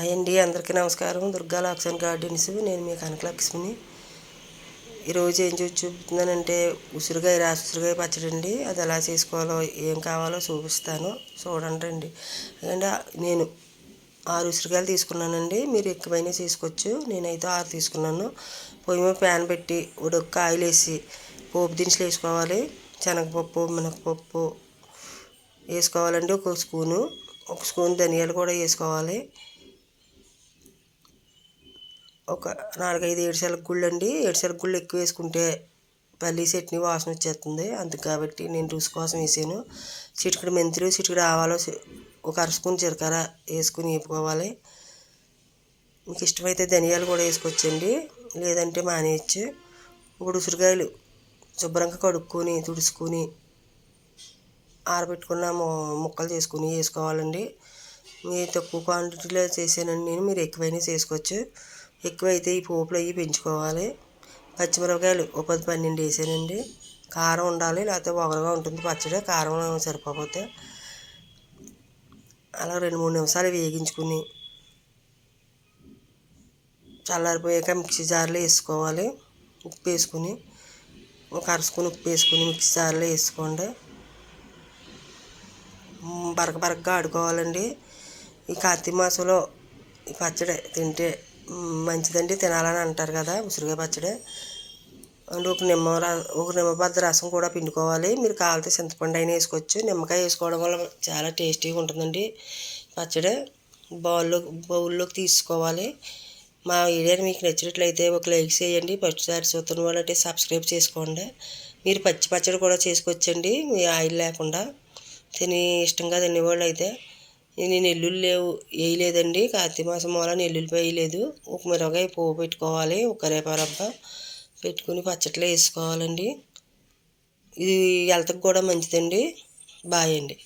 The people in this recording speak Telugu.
అండి అందరికీ నమస్కారం. దుర్గా లాక్సన్ గార్డెన్స్ నేను మీ కనకలక్ష్మిని. ఈరోజు ఏం చూసి చూపుతున్నానంటే ఉసిరికాయ రాసి ఉసిరికాయ పచ్చడి అండి. అది ఎలా చేసుకోవాలో ఏం కావాలో చూపిస్తాను. చూడండి అండి నేను ఆరు ఉసిరికాయలు తీసుకున్నానండి. మీరు ఎక్కువైనా తీసుకోవచ్చు. నేనైతే ఆరు తీసుకున్నాను. పొయ్యి మీద ప్యాన్ పెట్టి ఉడక ఆయిల్ వేసి పోపు దినుసులు వేసుకోవాలి. శనగపప్పు మినపప్పు వేసుకోవాలండి. ఒక స్పూను. ఒక స్పూన్ ధనియాలు కూడా వేసుకోవాలి. ఒక నాలుగైదు ఏడుశెలగ గుళ్ళు అండి ఏడుశెలగ గుళ్ళు ఎక్కువ వేసుకుంటే పల్లి చట్నీ వాసన వచ్చేస్తుంది. అందుకు కాబట్టి నేను రుచి కోసం వేసాను. చిటికడు మెంతులు చిటికడు ఆవాలు ఒక అర స్పూన్ జీలకర్ర వేసుకుని వేపుకోవాలి. మీకు ఇష్టమైతే ధనియాలు కూడా వేసుకోవచ్చండి. లేదంటే మానేయచ్చు. ఇప్పుడు ఉసిరికాయలు శుభ్రంగా కడుక్కొని తుడుచుకొని ఆరబెట్టుకున్న ముక్కలు చేసుకుని వేసుకోవాలండి. మీరు తక్కువ క్వాంటిటీలో చేసానండి నేను మీరు ఎక్కువైనా చేసుకోవచ్చు. ఎక్కువైతే ఈ పోపులు అవి పెంచుకోవాలి. పచ్చిమిరపకాయలు ఒక పది పన్నెండు వేసానండి. కారం ఉండాలి లేకపోతే ఒగరుగా ఉంటుంది పచ్చడి కారం సరిపోతే అలా రెండు మూడు నిమిషాలు వేగించుకుని చల్లారిపోయాక మిక్సీ జార్లో వేసుకోవాలి. ఉప్పు వేసుకుని కరుసుకుని ఉప్పు వేసుకుని మిక్సీ జార్లో వేసుకోండి. బరక బరకగా ఆడుకోవాలండి. ఈ కార్తీక మాసంలో ఈ పచ్చడి తింటే మంచిదండి తినాలని అంటారు కదా ఉసిరికాయ పచ్చడి. అండ్ ఒక నిమ్మ ఒక నిమ్మబద్ద రసం కూడా పిండుకోవాలి. మీరు కావాలితే చింతపండు అయినా వేసుకోవచ్చు. నిమ్మకాయ వేసుకోవడం వల్ల చాలా టేస్టీగా ఉంటుందండి పచ్చడి. బౌల్లో బౌల్లోకి తీసుకోవాలి. మా వీడియోని మీకు నచ్చినట్లయితే ఒక లైక్ చేయండి. పచ్చిసారి చూస్తున్న వాళ్ళంటే సబ్స్క్రైబ్ చేసుకోండి. మీరు పచ్చి పచ్చడి కూడా చేసుకోవచ్చండి. మీ ఆయిల్ లేకుండా తిని ఇష్టంగా తినేవాళ్ళు అయితే నేను ఎల్లుల్లి లేవు వేయలేదండి. కార్తీక మాసం మూల ఎల్లుల్లిపాయ వేయలేదు. ఒక మిరగాయ పువ్వు పెట్టుకోవాలి. ఒక కరేపారబ్బ పెట్టుకుని పచ్చట్లో వేసుకోవాలండి. ఇది హెల్త్కి కూడా మంచిదండి. బాయ్ అండి.